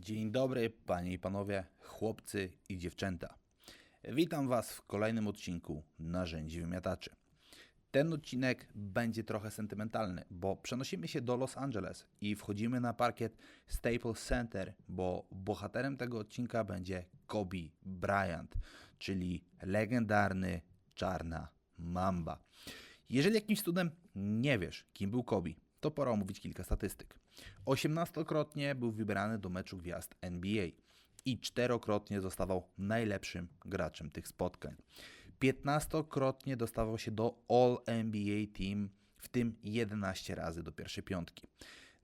Dzień dobry, panie i panowie, chłopcy i dziewczęta. Witam was w kolejnym odcinku Narzędzi Wymiataczy. Ten odcinek będzie trochę sentymentalny, bo przenosimy się do Los Angeles i wchodzimy na parkiet Staples Center, bo bohaterem tego odcinka będzie Kobe Bryant, czyli legendarny Czarna Mamba. Jeżeli jakimś cudem nie wiesz, kim był Kobe, to pora omówić kilka statystyk. 18-krotnie był wybrany do meczu gwiazd NBA i czterokrotnie zostawał najlepszym graczem tych spotkań. 15-krotnie dostawał się do All-NBA Team, w tym 11 razy do pierwszej piątki.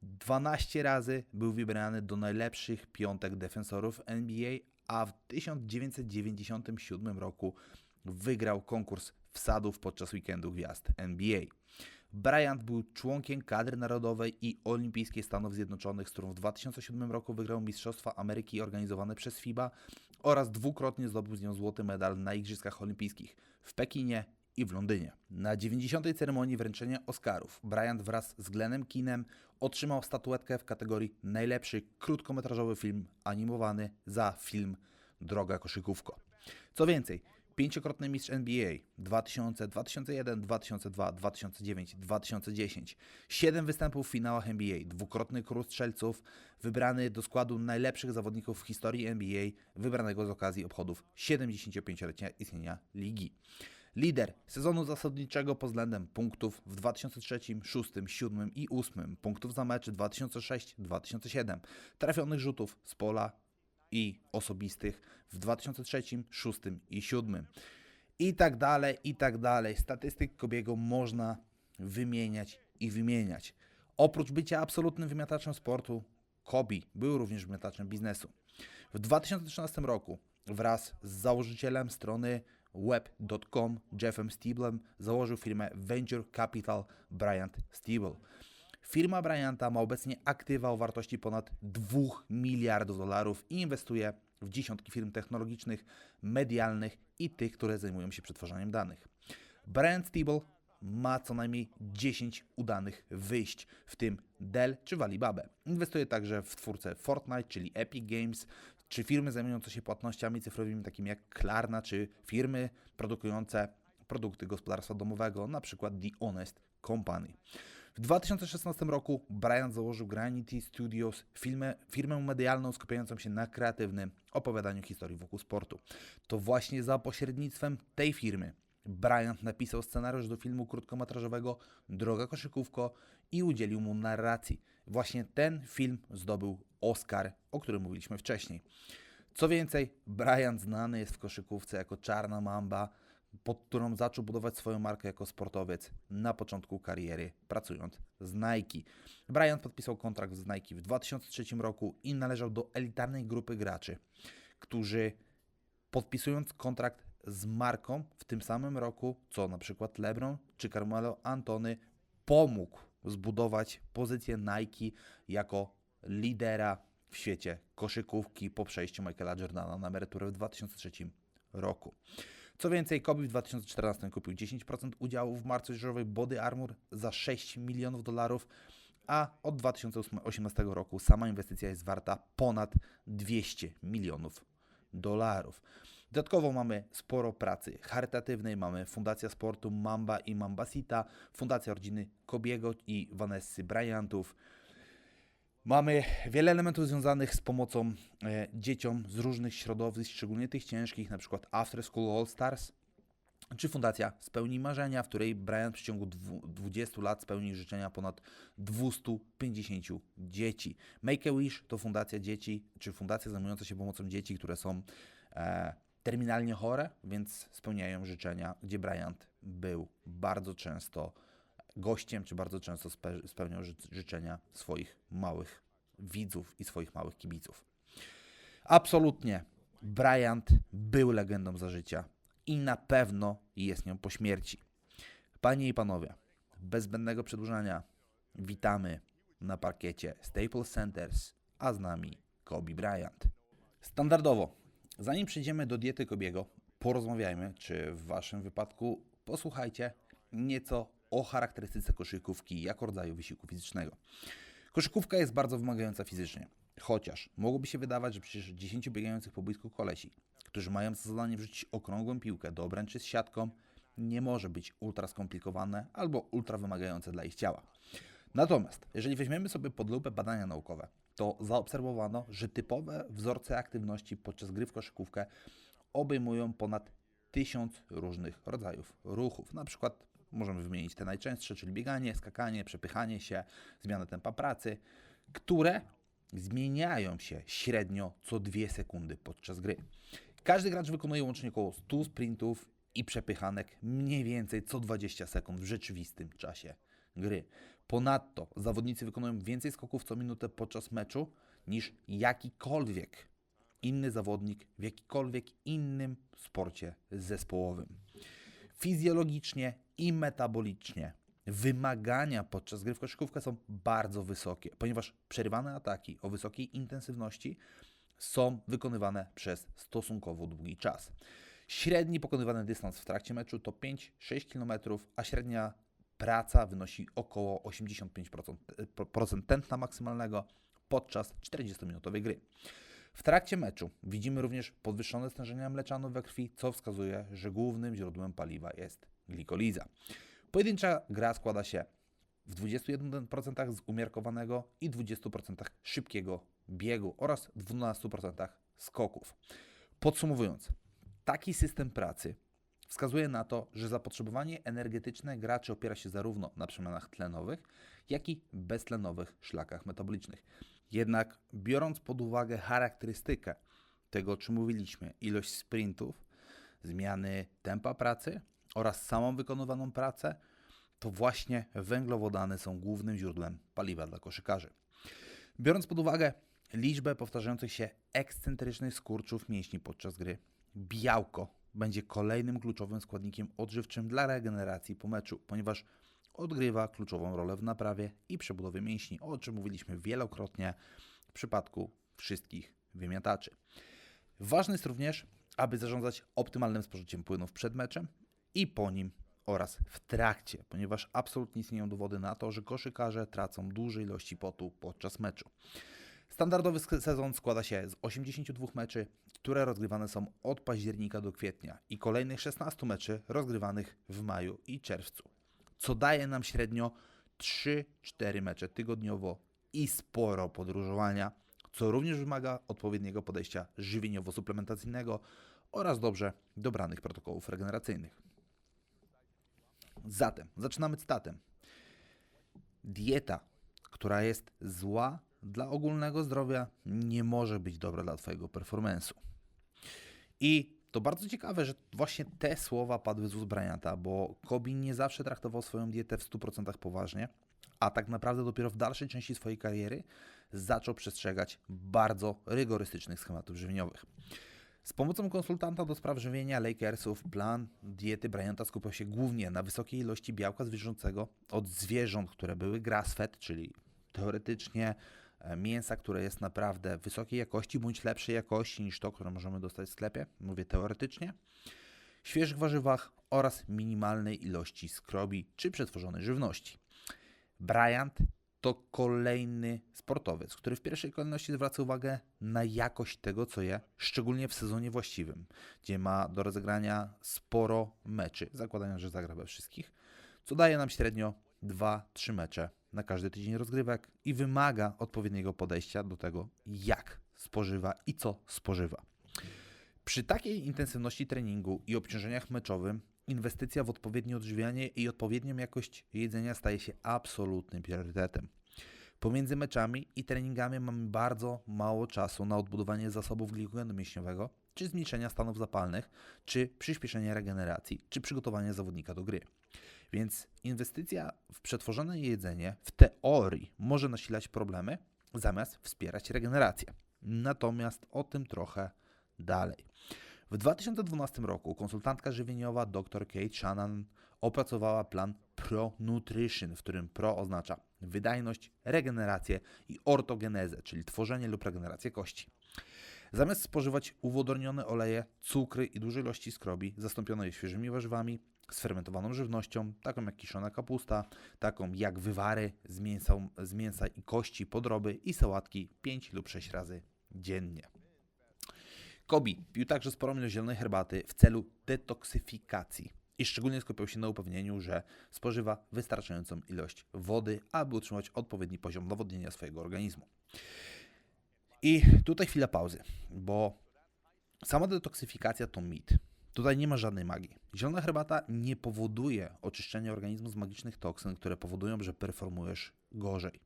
12 razy był wybrany do najlepszych piątek defensorów NBA, a w 1997 roku wygrał konkurs wsadów podczas weekendu gwiazd NBA. Bryant był członkiem kadry narodowej i olimpijskiej Stanów Zjednoczonych, z którą w 2007 roku wygrał Mistrzostwa Ameryki organizowane przez FIBA oraz dwukrotnie zdobył z nią złoty medal na Igrzyskach Olimpijskich w Pekinie i w Londynie. Na 90. ceremonii wręczenia Oscarów Bryant wraz z Glennem Kinem otrzymał statuetkę w kategorii najlepszy krótkometrażowy film animowany za film Droga koszykówko. Co więcej, pięciokrotny mistrz NBA 2000, 2001, 2002, 2009, 2010, siedem występów w finałach NBA, dwukrotny król strzelców, wybrany do składu najlepszych zawodników w historii NBA, wybranego z okazji obchodów 75-lecia istnienia ligi. Lider sezonu zasadniczego pod względem punktów w 2003, 2006, 2007 i 2008, punktów za mecz 2006-2007, trafionych rzutów z pola i osobistych w 2003, 2006 i 2007. I tak dalej, i tak dalej. Statystyk Kobiego można wymieniać i wymieniać. Oprócz bycia absolutnym wymiataczem sportu, Kobe był również wymiataczem biznesu. W 2013 roku wraz z założycielem strony web.com Jeffem Stieblem założył firmę Venture Capital Bryant Stiebel. Firma Bryanta ma obecnie aktywa o wartości ponad 2 miliardów dolarów i inwestuje w dziesiątki firm technologicznych, medialnych i tych, które zajmują się przetwarzaniem danych. Bryant Stiebel ma co najmniej 10 udanych wyjść, w tym Dell czy Alibaba. Inwestuje także w twórcę Fortnite, czyli Epic Games, czy firmy zajmujące się płatnościami cyfrowymi, takimi jak Klarna, czy firmy produkujące produkty gospodarstwa domowego, na przykład The Honest Company. W 2016 roku Bryant założył Granity Studios, firmę, firmę medialną skupiającą się na kreatywnym opowiadaniu historii wokół sportu. To właśnie za pośrednictwem tej firmy Bryant napisał scenariusz do filmu krótkometrażowego Droga koszykówko i udzielił mu narracji. Właśnie ten film zdobył Oscar, o którym mówiliśmy wcześniej. Co więcej, Bryant znany jest w koszykówce jako Czarna Mamba, pod którą zaczął budować swoją markę jako sportowiec na początku kariery, pracując z Nike. Bryant podpisał kontrakt z Nike w 2003 roku i należał do elitarnej grupy graczy, którzy podpisując kontrakt z marką w tym samym roku, co na przykład LeBron czy Carmelo Antony, pomógł zbudować pozycję Nike jako lidera w świecie koszykówki po przejściu Michaela Jordana na emeryturę w 2003 roku. Co więcej, Kobe w 2014 kupił 10% udziału w marce odzieżowej Body Armor za 6 milionów dolarów, a od 2018 roku sama inwestycja jest warta ponad 200 milionów dolarów. Dodatkowo mamy sporo pracy charytatywnej, mamy Fundacja Sportu Mamba i Mambasita, Fundacja Rodziny Kobiego i Vanessy Bryantów. Mamy wiele elementów związanych z pomocą e, dzieciom z różnych środowisk, szczególnie tych ciężkich, na przykład After School All Stars, czy Fundacja Spełnij Marzenia, w której Brian w ciągu dwu- 20 lat spełnił życzenia ponad 250 dzieci. Make a Wish to fundacja dzieci, czy fundacja zajmująca się pomocą dzieci, które są e, terminalnie chore, więc spełniają życzenia, gdzie Bryant był bardzo często gościem, czy bardzo często spe, spełniał ży, życzenia swoich małych widzów i swoich małych kibiców. Absolutnie, Bryant był legendą za życia i na pewno jest nią po śmierci. Panie i panowie, bez zbędnego przedłużania, witamy na parkiecie Staples Centers, a z nami Kobe Bryant. Standardowo, zanim przejdziemy do diety Kobiego, porozmawiajmy, czy w waszym wypadku posłuchajcie nieco o charakterystyce koszykówki jako rodzaju wysiłku fizycznego. Koszykówka jest bardzo wymagająca fizycznie. Chociaż mogłoby się wydawać, że przecież 10 biegających po boisku kolesi, którzy mają za zadanie wrzucić okrągłą piłkę do obręczy z siatką, nie może być ultra skomplikowane albo ultra wymagające dla ich ciała. Natomiast, jeżeli weźmiemy sobie pod lupę badania naukowe, to zaobserwowano, że typowe wzorce aktywności podczas gry w koszykówkę obejmują ponad tysiąc różnych rodzajów ruchów. Na przykład możemy wymienić te najczęstsze, czyli bieganie, skakanie, przepychanie się, zmiana tempa pracy, które zmieniają się średnio co 2 sekundy podczas gry. Każdy gracz wykonuje łącznie około 100 sprintów i przepychanek mniej więcej co 20 sekund w rzeczywistym czasie gry. Ponadto zawodnicy wykonują więcej skoków co minutę podczas meczu niż jakikolwiek inny zawodnik w jakikolwiek innym sporcie zespołowym. Fizjologicznie i metabolicznie wymagania podczas gry w koszykówkę są bardzo wysokie, ponieważ przerywane ataki o wysokiej intensywności są wykonywane przez stosunkowo długi czas. Średni pokonywany dystans w trakcie meczu to 5-6 km, a średnia praca wynosi około 85% e, tętna maksymalnego podczas 40-minutowej gry. W trakcie meczu widzimy również podwyższone stężenia mleczanu we krwi, co wskazuje, że głównym źródłem paliwa jest glikoliza. Pojedyncza gra składa się w 21% z umiarkowanego i 20% szybkiego biegu oraz 12% skoków. Podsumowując, taki system pracy wskazuje na to, że zapotrzebowanie energetyczne graczy opiera się zarówno na przemianach tlenowych, jak i beztlenowych szlakach metabolicznych. Jednak biorąc pod uwagę charakterystykę tego, o czym mówiliśmy, ilość sprintów, zmiany tempa pracy oraz samą wykonywaną pracę, to właśnie węglowodany są głównym źródłem paliwa dla koszykarzy. Biorąc pod uwagę liczbę powtarzających się ekscentrycznych skurczów mięśni podczas gry, białko będzie kolejnym kluczowym składnikiem odżywczym dla regeneracji po meczu, ponieważ odgrywa kluczową rolę w naprawie i przebudowie mięśni, o czym mówiliśmy wielokrotnie w przypadku wszystkich wymiataczy. Ważne jest również, aby zarządzać optymalnym spożyciem płynów przed meczem i po nim oraz w trakcie, ponieważ absolutnie istnieją dowody na to, że koszykarze tracą duże ilości potu podczas meczu. Standardowy sezon składa się z 82 meczy, które rozgrywane są od października do kwietnia i kolejnych 16 meczy rozgrywanych w maju i czerwcu, co daje nam średnio 3-4 mecze tygodniowo i sporo podróżowania, co również wymaga odpowiedniego podejścia żywieniowo-suplementacyjnego oraz dobrze dobranych protokołów regeneracyjnych. Zatem, zaczynamy cytatem. Dieta, która jest zła dla ogólnego zdrowia, nie może być dobra dla Twojego performance'u. I to bardzo ciekawe, że właśnie te słowa padły z ust Bryanta, bo Kobe nie zawsze traktował swoją dietę w 100% poważnie, a tak naprawdę dopiero w dalszej części swojej kariery zaczął przestrzegać bardzo rygorystycznych schematów żywieniowych. Z pomocą konsultanta do spraw żywienia Lakersów plan diety Bryanta skupiał się głównie na wysokiej ilości białka zwierzęcego od zwierząt, które były grass-fed, czyli teoretycznie e, mięsa, które jest naprawdę wysokiej jakości bądź lepszej jakości niż to, które możemy dostać w sklepie, mówię teoretycznie, świeżych warzywach oraz minimalnej ilości skrobi czy przetworzonej żywności. Bryant to kolejny sportowiec, który w pierwszej kolejności zwraca uwagę na jakość tego, co je, szczególnie w sezonie właściwym, gdzie ma do rozegrania sporo meczy, zakładając, że zagra we wszystkich, co daje nam średnio 2-3 mecze na każdy tydzień rozgrywek i wymaga odpowiedniego podejścia do tego, jak spożywa i co spożywa. Przy takiej intensywności treningu i obciążeniach meczowym inwestycja w odpowiednie odżywianie i odpowiednią jakość jedzenia staje się absolutnym priorytetem. Pomiędzy meczami i treningami mamy bardzo mało czasu na odbudowanie zasobów glikogenu mięśniowego, czy zmniejszenia stanów zapalnych, czy przyspieszenie regeneracji, czy przygotowanie zawodnika do gry. Więc inwestycja w przetworzone jedzenie w teorii może nasilać problemy, zamiast wspierać regenerację. Natomiast o tym trochę dalej. W 2012 roku konsultantka żywieniowa dr Kate Shannon opracowała plan Pro Nutrition, w którym Pro oznacza wydajność, regenerację i ortogenezę, czyli tworzenie lub regenerację kości. Zamiast spożywać uwodornione oleje, cukry i duże ilości skrobi, zastąpiono je świeżymi warzywami, z fermentowaną żywnością, taką jak kiszona kapusta, taką jak wywary z mięsa, z mięsa i kości, podroby i sałatki 5 lub 6 razy dziennie. Kobi pił także sporą ilość zielonej herbaty w celu detoksyfikacji i szczególnie skupiał się na upewnieniu, że spożywa wystarczającą ilość wody, aby utrzymać odpowiedni poziom nawodnienia swojego organizmu. I tutaj chwila pauzy, bo sama detoksyfikacja to mit. Tutaj nie ma żadnej magii. Zielona herbata nie powoduje oczyszczenia organizmu z magicznych toksyn, które powodują, że performujesz gorzej.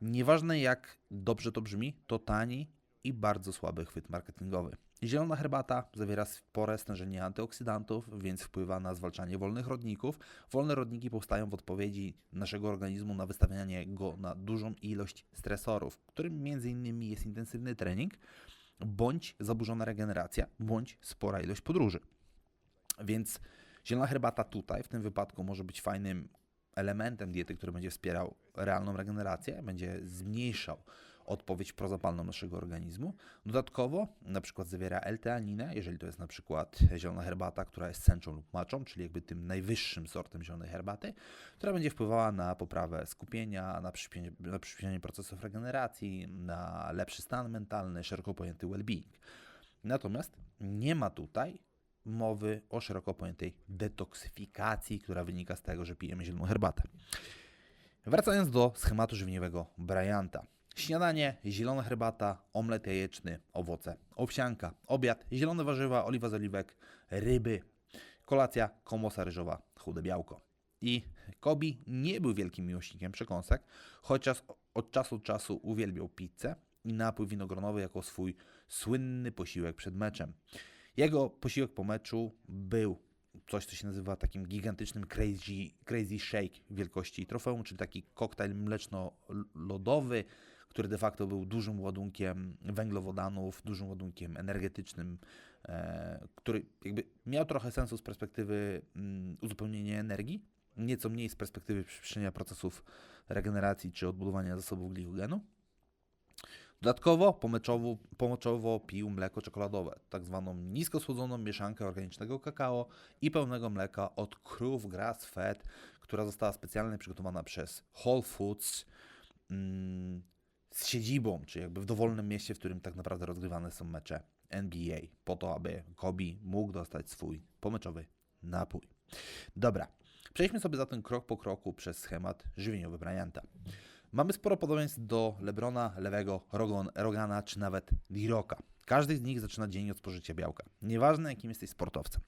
Nieważne jak dobrze to brzmi, to tani i bardzo słaby chwyt marketingowy. Zielona herbata zawiera spore stężenie antyoksydantów, więc wpływa na zwalczanie wolnych rodników. Wolne rodniki powstają w odpowiedzi naszego organizmu na wystawianie go na dużą ilość stresorów, którym m.in. jest intensywny trening, bądź zaburzona regeneracja, bądź spora ilość podróży. Więc zielona herbata tutaj w tym wypadku może być fajnym elementem diety, który będzie wspierał realną regenerację, będzie zmniejszał odpowiedź prozapalną naszego organizmu. Dodatkowo na przykład zawiera L-teaninę, jeżeli to jest na przykład zielona herbata, która jest sęczą lub maczą, czyli jakby tym najwyższym sortem zielonej herbaty, która będzie wpływała na poprawę skupienia, na przyspieszenie, na przyspieszenie procesów regeneracji, na lepszy stan mentalny, szeroko pojęty well-being. Natomiast nie ma tutaj mowy o szeroko pojętej detoksyfikacji, która wynika z tego, że pijemy zieloną herbatę. Wracając do schematu żywieniowego Bryanta. Śniadanie, zielona herbata, omlet jajeczny, owoce, owsianka, obiad, zielone warzywa, oliwa z oliwek, ryby, kolacja, komosa ryżowa, chude białko. I Kobi nie był wielkim miłośnikiem przekąsek, chociaż od czasu do czasu uwielbiał pizzę i napój winogronowy jako swój słynny posiłek przed meczem. Jego posiłek po meczu był coś, co się nazywa takim gigantycznym crazy, crazy shake wielkości trofeum, czyli taki koktajl mleczno-lodowy, który de facto był dużym ładunkiem węglowodanów, dużym ładunkiem energetycznym, e, który jakby miał trochę sensu z perspektywy mm, uzupełnienia energii, nieco mniej z perspektywy przyspieszenia procesów regeneracji czy odbudowania zasobów glikogenu. Dodatkowo pomeczowo, pomoczowo pił mleko czekoladowe, tak zwaną nisko słodzoną mieszankę organicznego kakao i pełnego mleka od krów grass fed, która została specjalnie przygotowana przez Whole Foods mm, z siedzibą, czy jakby w dowolnym mieście, w którym tak naprawdę rozgrywane są mecze NBA, po to, aby Kobe mógł dostać swój pomeczowy napój. Dobra, przejdźmy sobie zatem krok po kroku przez schemat żywieniowy Bryanta. Mamy sporo podobieństw do Lebrona, Lewego, Rogan, Rogana czy nawet Liroka. Każdy z nich zaczyna dzień od spożycia białka. Nieważne jakim jesteś sportowcem.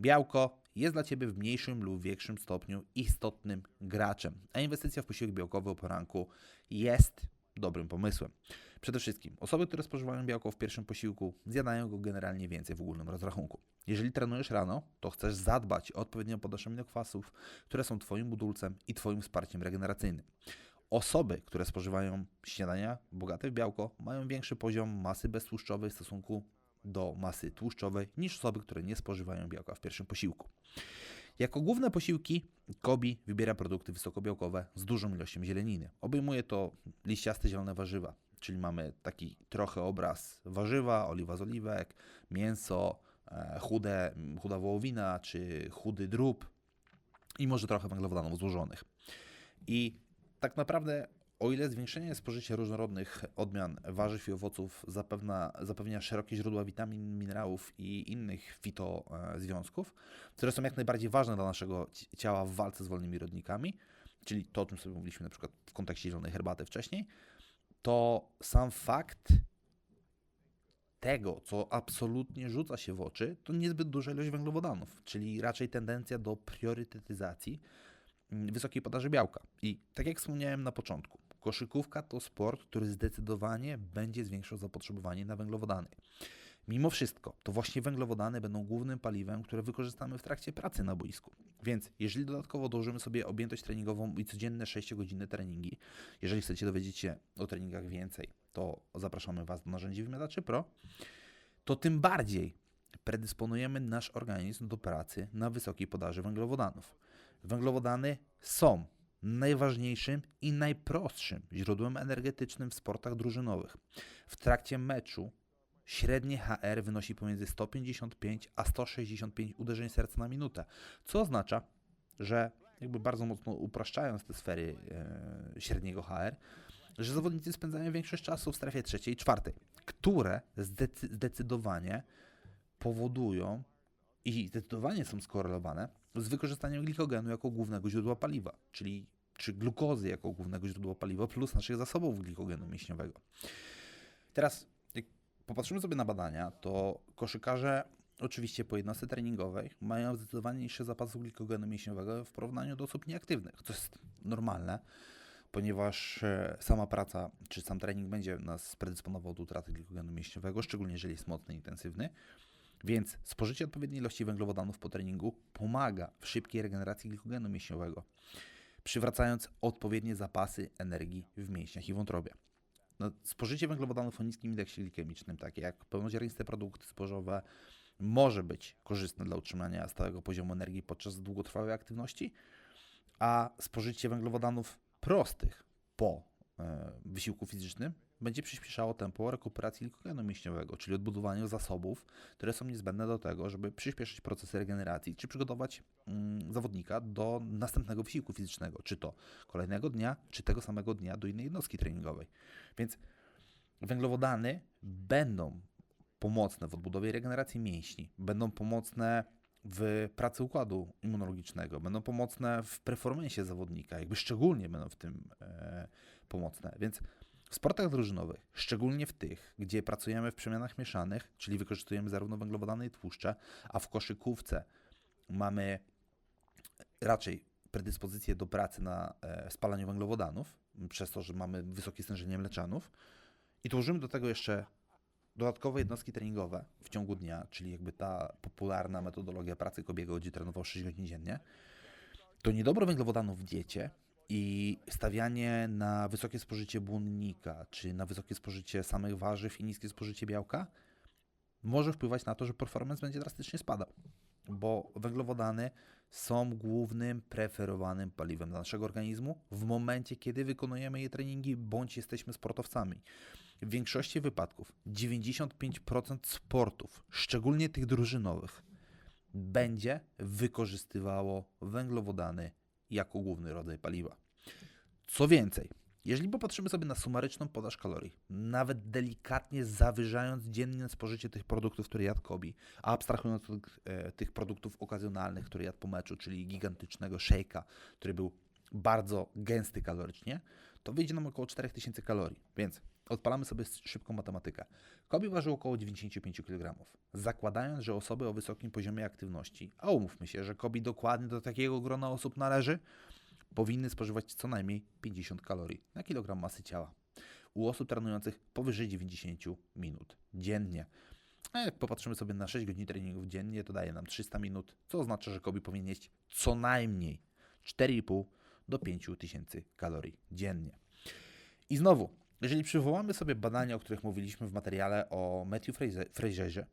Białko jest dla Ciebie w mniejszym lub większym stopniu istotnym graczem, a inwestycja w posiłek białkowy o poranku jest dobrym pomysłem. Przede wszystkim osoby, które spożywają białko w pierwszym posiłku, zjadają go generalnie więcej w ogólnym rozrachunku. Jeżeli trenujesz rano, to chcesz zadbać o odpowiednią podaż aminokwasów, które są Twoim budulcem i Twoim wsparciem regeneracyjnym. Osoby, które spożywają śniadania bogate w białko, mają większy poziom masy beztłuszczowej w stosunku do masy tłuszczowej niż osoby, które nie spożywają białka w pierwszym posiłku. Jako główne posiłki Kobi wybiera produkty wysokobiałkowe z dużą ilością zieleniny. Obejmuje to liściaste zielone warzywa, czyli mamy taki trochę obraz warzywa, oliwa z oliwek, mięso, e, chude, chuda wołowina czy chudy drób i może trochę węglowodanów złożonych. I tak naprawdę o ile zwiększenie spożycia różnorodnych odmian warzyw i owoców zapewna, zapewnia szerokie źródła witamin, minerałów i innych fitozwiązków, które są jak najbardziej ważne dla naszego ciała w walce z wolnymi rodnikami, czyli to, o czym sobie mówiliśmy na przykład w kontekście zielonej herbaty wcześniej, to sam fakt tego, co absolutnie rzuca się w oczy, to niezbyt duża ilość węglowodanów, czyli raczej tendencja do priorytetyzacji mm, wysokiej podaży białka. I tak jak wspomniałem na początku, koszykówka to sport, który zdecydowanie będzie zwiększał zapotrzebowanie na węglowodany. Mimo wszystko, to właśnie węglowodany będą głównym paliwem, które wykorzystamy w trakcie pracy na boisku. Więc jeżeli dodatkowo dołożymy sobie objętość treningową i codzienne 6-godzinne treningi, jeżeli chcecie dowiedzieć się o treningach więcej, to zapraszamy Was do narzędzi wymiataczy Pro, to tym bardziej predysponujemy nasz organizm do pracy na wysokiej podaży węglowodanów. Węglowodany są najważniejszym i najprostszym źródłem energetycznym w sportach drużynowych. W trakcie meczu średnie HR wynosi pomiędzy 155 a 165 uderzeń serca na minutę, co oznacza, że jakby bardzo mocno upraszczając te sfery e, średniego HR, że zawodnicy spędzają większość czasu w strefie trzeciej i czwartej, które zdecy- zdecydowanie powodują i zdecydowanie są skorelowane z wykorzystaniem glikogenu jako głównego źródła paliwa, czyli czy glukozy jako głównego źródła paliwa plus naszych zasobów glikogenu mięśniowego. Teraz, jak popatrzymy sobie na badania, to koszykarze oczywiście po jednostce treningowej mają zdecydowanie niższy zapas glikogenu mięśniowego w porównaniu do osób nieaktywnych, co jest normalne, ponieważ e, sama praca czy sam trening będzie nas predysponował do utraty glikogenu mięśniowego, szczególnie jeżeli jest mocny intensywny. Więc spożycie odpowiedniej ilości węglowodanów po treningu pomaga w szybkiej regeneracji glikogenu mięśniowego, przywracając odpowiednie zapasy energii w mięśniach i wątrobie. No, spożycie węglowodanów o niskim indeksie glikemicznym, takie jak pełnoziarniste produkty zbożowe, może być korzystne dla utrzymania stałego poziomu energii podczas długotrwałej aktywności, a spożycie węglowodanów prostych po e, wysiłku fizycznym będzie przyspieszało tempo rekuperacji glikogenu mięśniowego, czyli odbudowaniu zasobów, które są niezbędne do tego, żeby przyspieszyć procesy regeneracji, czy przygotować mm, zawodnika do następnego wysiłku fizycznego, czy to kolejnego dnia, czy tego samego dnia do innej jednostki treningowej. Więc węglowodany będą pomocne w odbudowie regeneracji mięśni, będą pomocne w pracy układu immunologicznego, będą pomocne w performanceie zawodnika, jakby szczególnie będą w tym e, pomocne. Więc w sportach drużynowych, szczególnie w tych, gdzie pracujemy w przemianach mieszanych, czyli wykorzystujemy zarówno węglowodany i tłuszcze, a w koszykówce mamy raczej predyspozycję do pracy na e, spalaniu węglowodanów, przez to, że mamy wysokie stężenie mleczanów. I dołożymy do tego jeszcze dodatkowe jednostki treningowe w ciągu dnia, czyli jakby ta popularna metodologia pracy Kobiego, gdzie trenował 6 godzin dziennie, to niedobro węglowodanów w diecie i stawianie na wysokie spożycie błonnika, czy na wysokie spożycie samych warzyw i niskie spożycie białka może wpływać na to, że performance będzie drastycznie spadał, bo węglowodany są głównym preferowanym paliwem dla naszego organizmu w momencie, kiedy wykonujemy je treningi bądź jesteśmy sportowcami. W większości wypadków 95% sportów, szczególnie tych drużynowych, będzie wykorzystywało węglowodany jako główny rodzaj paliwa. Co więcej, jeżeli popatrzymy sobie na sumaryczną podaż kalorii, nawet delikatnie zawyżając dziennie spożycie tych produktów, które jadł Kobi, a abstrahując od e, tych produktów okazjonalnych, które jadł po meczu, czyli gigantycznego shake'a, który był bardzo gęsty kalorycznie, to wyjdzie nam około 4000 kalorii. Więc odpalamy sobie szybką matematykę. Kobi ważył około 95 kg. Zakładając, że osoby o wysokim poziomie aktywności, a umówmy się, że Kobi dokładnie do takiego grona osób należy, powinny spożywać co najmniej 50 kalorii na kilogram masy ciała. U osób trenujących powyżej 90 minut dziennie. A jak popatrzymy sobie na 6 godzin treningów dziennie, to daje nam 300 minut, co oznacza, że Kobi powinien jeść co najmniej 4,5 do 5 tysięcy kalorii dziennie. I znowu, jeżeli przywołamy sobie badania, o których mówiliśmy w materiale o Matthew Fraserze,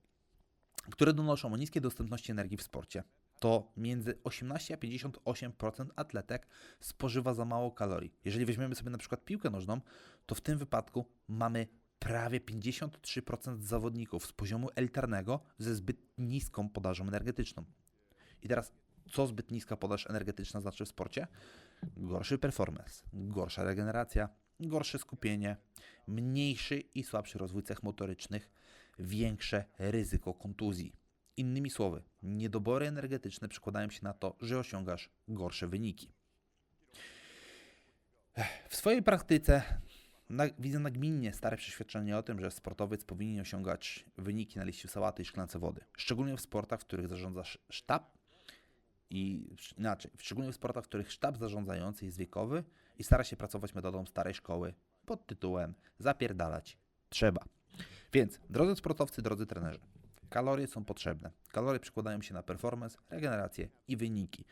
które donoszą o niskiej dostępności energii w sporcie, to między 18 a 58% atletek spożywa za mało kalorii. Jeżeli weźmiemy sobie na przykład piłkę nożną, to w tym wypadku mamy prawie 53% zawodników z poziomu elitarnego ze zbyt niską podażą energetyczną. I teraz, co zbyt niska podaż energetyczna znaczy w sporcie? Gorszy performance, gorsza regeneracja, gorsze skupienie, mniejszy i słabszy rozwój cech motorycznych, większe ryzyko kontuzji. Innymi słowy, niedobory energetyczne przekładają się na to, że osiągasz gorsze wyniki. W swojej praktyce na, widzę nagminnie stare przeświadczenie o tym, że sportowiec powinien osiągać wyniki na liściu sałaty i szklance wody. Szczególnie w sportach, w których zarządza sztab i inaczej, szczególnie w sportach, w których sztab zarządzający jest wiekowy i stara się pracować metodą starej szkoły pod tytułem zapierdalać trzeba. Więc, drodzy sportowcy, drodzy trenerzy, kalorie są potrzebne. Kalorie przekładają się na performance, regenerację i wyniki.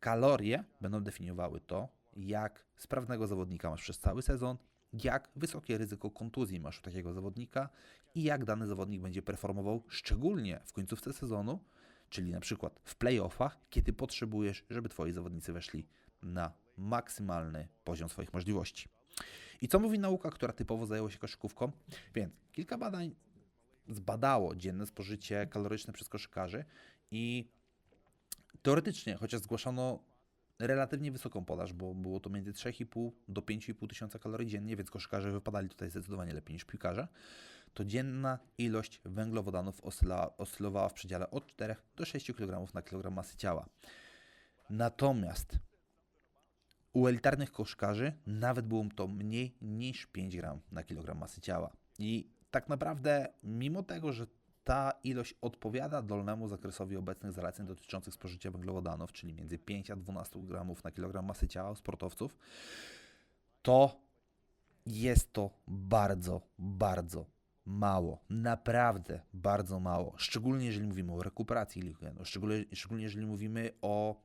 Kalorie będą definiowały to, jak sprawnego zawodnika masz przez cały sezon, jak wysokie ryzyko kontuzji masz u takiego zawodnika i jak dany zawodnik będzie performował, szczególnie w końcówce sezonu, czyli na przykład w playoffach, kiedy potrzebujesz, żeby twoi zawodnicy weszli na maksymalny poziom swoich możliwości. I co mówi nauka, która typowo zajęła się koszykówką? Więc kilka badań zbadało dzienne spożycie kaloryczne przez koszykarzy i teoretycznie, chociaż zgłaszano relatywnie wysoką podaż, bo było to między 3,5 do 5,5 tysiąca kalorii dziennie, więc koszykarze wypadali tutaj zdecydowanie lepiej niż piłkarze, to dzienna ilość węglowodanów oscylowała w przedziale od 4 do 6 kg na kilogram masy ciała. Natomiast u elitarnych koszykarzy nawet było to mniej niż 5 gram na kilogram masy ciała. I tak naprawdę, mimo tego, że ta ilość odpowiada dolnemu zakresowi obecnych zaleceń dotyczących spożycia węglowodanów, czyli między 5 a 12 gramów na kilogram masy ciała u sportowców, to jest to bardzo, bardzo mało. Naprawdę bardzo mało. Szczególnie jeżeli mówimy o rekuperacji glikogenu, szczególnie, szczególnie jeżeli mówimy o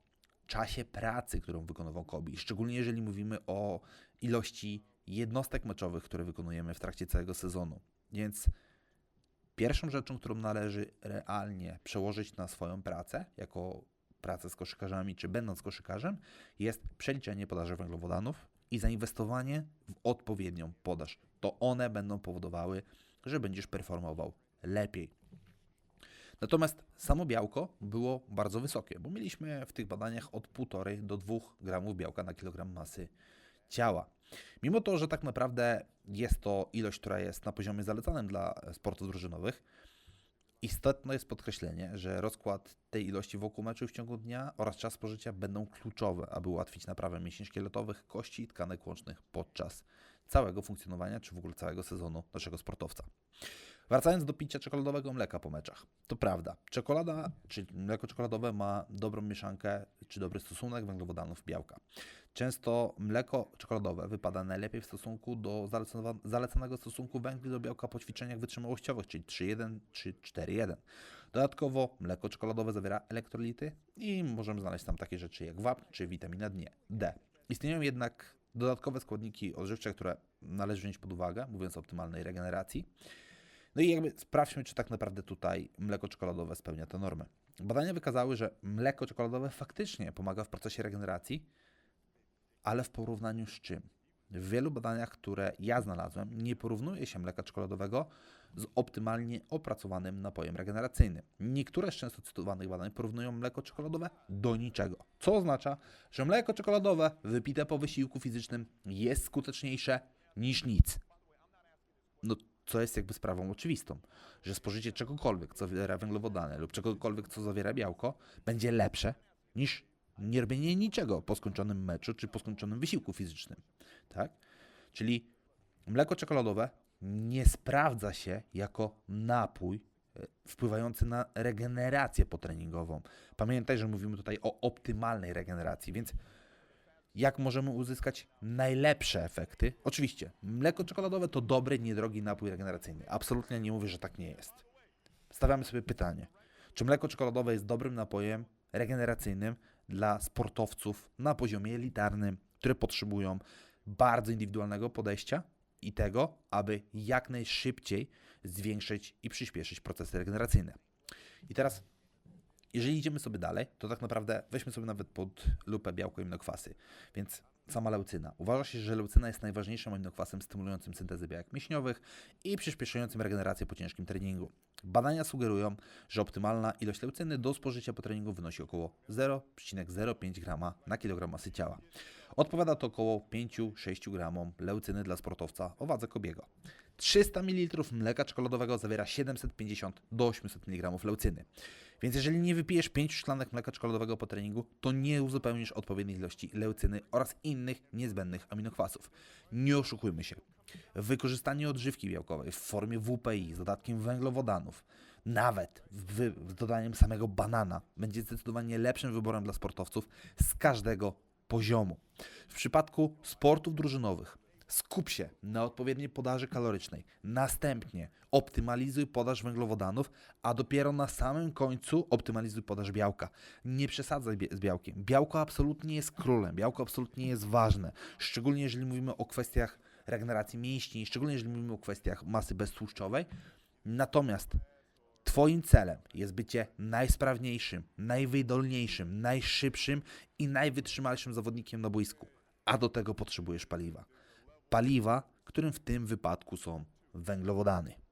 czasie pracy, którą wykonywał Kobi, szczególnie jeżeli mówimy o ilości jednostek meczowych, które wykonujemy w trakcie całego sezonu. Więc pierwszą rzeczą, którą należy realnie przełożyć na swoją pracę, jako pracę z koszykarzami, czy będąc koszykarzem, jest przeliczenie podaży węglowodanów i zainwestowanie w odpowiednią podaż. To one będą powodowały, że będziesz performował lepiej. Natomiast samo białko było bardzo wysokie, bo mieliśmy w tych badaniach od 1,5 do 2 gramów białka na kilogram masy ciała. Mimo to, że tak naprawdę jest to ilość, która jest na poziomie zalecanym dla sportów drużynowych, istotne jest podkreślenie, że rozkład tej ilości wokół meczu w ciągu dnia oraz czas spożycia będą kluczowe, aby ułatwić naprawę mięśni szkieletowych, kości i tkanek łącznych podczas całego funkcjonowania czy w ogóle całego sezonu naszego sportowca. Wracając do picia czekoladowego mleka po meczach. To prawda, czekolada czy mleko czekoladowe ma dobrą mieszankę czy dobry stosunek węglowodanów białka. Często mleko czekoladowe wypada najlepiej w stosunku do zalecanego stosunku węgli do białka po ćwiczeniach wytrzymałościowych, czyli 3,1 czy 4,1. Dodatkowo mleko czekoladowe zawiera elektrolity i możemy znaleźć tam takie rzeczy jak wapń czy witamina. D. Istnieją jednak dodatkowe składniki odżywcze, które należy wziąć pod uwagę, mówiąc o optymalnej regeneracji. No i jakby sprawdźmy, czy tak naprawdę tutaj mleko czekoladowe spełnia te normy. Badania wykazały, że mleko czekoladowe faktycznie pomaga w procesie regeneracji, ale w porównaniu z czym? W wielu badaniach, które ja znalazłem, nie porównuje się mleka czekoladowego z optymalnie opracowanym napojem regeneracyjnym. Niektóre z często cytowanych badań porównują mleko czekoladowe do niczego, co oznacza, że mleko czekoladowe wypite po wysiłku fizycznym jest skuteczniejsze niż nic. No, co jest jakby sprawą oczywistą, że spożycie czegokolwiek, co zawiera węglowodany lub czegokolwiek, co zawiera białko, będzie lepsze niż nie robienie niczego po skończonym meczu czy po skończonym wysiłku fizycznym. Tak? Czyli mleko czekoladowe nie sprawdza się jako napój e, wpływający na regenerację potreningową. Pamiętaj, że mówimy tutaj o optymalnej regeneracji, więc jak możemy uzyskać najlepsze efekty? Oczywiście, mleko czekoladowe to dobry, niedrogi napój regeneracyjny. Absolutnie nie mówię, że tak nie jest. Stawiamy sobie pytanie, czy mleko czekoladowe jest dobrym napojem regeneracyjnym dla sportowców na poziomie elitarnym, które potrzebują bardzo indywidualnego podejścia i tego, aby jak najszybciej zwiększyć i przyspieszyć procesy regeneracyjne. I teraz, jeżeli idziemy sobie dalej, to tak naprawdę weźmy sobie nawet pod lupę białko aminokwasy. Więc sama leucyna. Uważa się, że leucyna jest najważniejszym aminokwasem stymulującym syntezę białek mięśniowych i przyspieszającym regenerację po ciężkim treningu. Badania sugerują, że optymalna ilość leucyny do spożycia po treningu wynosi około 0,05 g na kilogram masy ciała. Odpowiada to około 5-6 g leucyny dla sportowca o wadze Kobiego. 300 ml mleka czekoladowego zawiera 750 do 800 mg leucyny. Więc jeżeli nie wypijesz 5 szklanek mleka czekoladowego po treningu, to nie uzupełnisz odpowiedniej ilości leucyny oraz innych niezbędnych aminokwasów. Nie oszukujmy się. Wykorzystanie odżywki białkowej w formie WPI z dodatkiem węglowodanów, nawet z dodaniem samego banana, będzie zdecydowanie lepszym wyborem dla sportowców z każdego poziomu. W przypadku sportów drużynowych skup się na odpowiedniej podaży kalorycznej. Następnie optymalizuj podaż węglowodanów, a dopiero na samym końcu optymalizuj podaż białka. Nie przesadzaj z białkiem. Białko absolutnie jest królem, białko absolutnie jest ważne, szczególnie jeżeli mówimy o kwestiach regeneracji mięśni, szczególnie jeżeli mówimy o kwestiach masy beztłuszczowej. Natomiast Twoim celem jest bycie najsprawniejszym, najwydolniejszym, najszybszym i najwytrzymalszym zawodnikiem na boisku, a do tego potrzebujesz paliwa. Paliwa, którym w tym wypadku są węglowodany.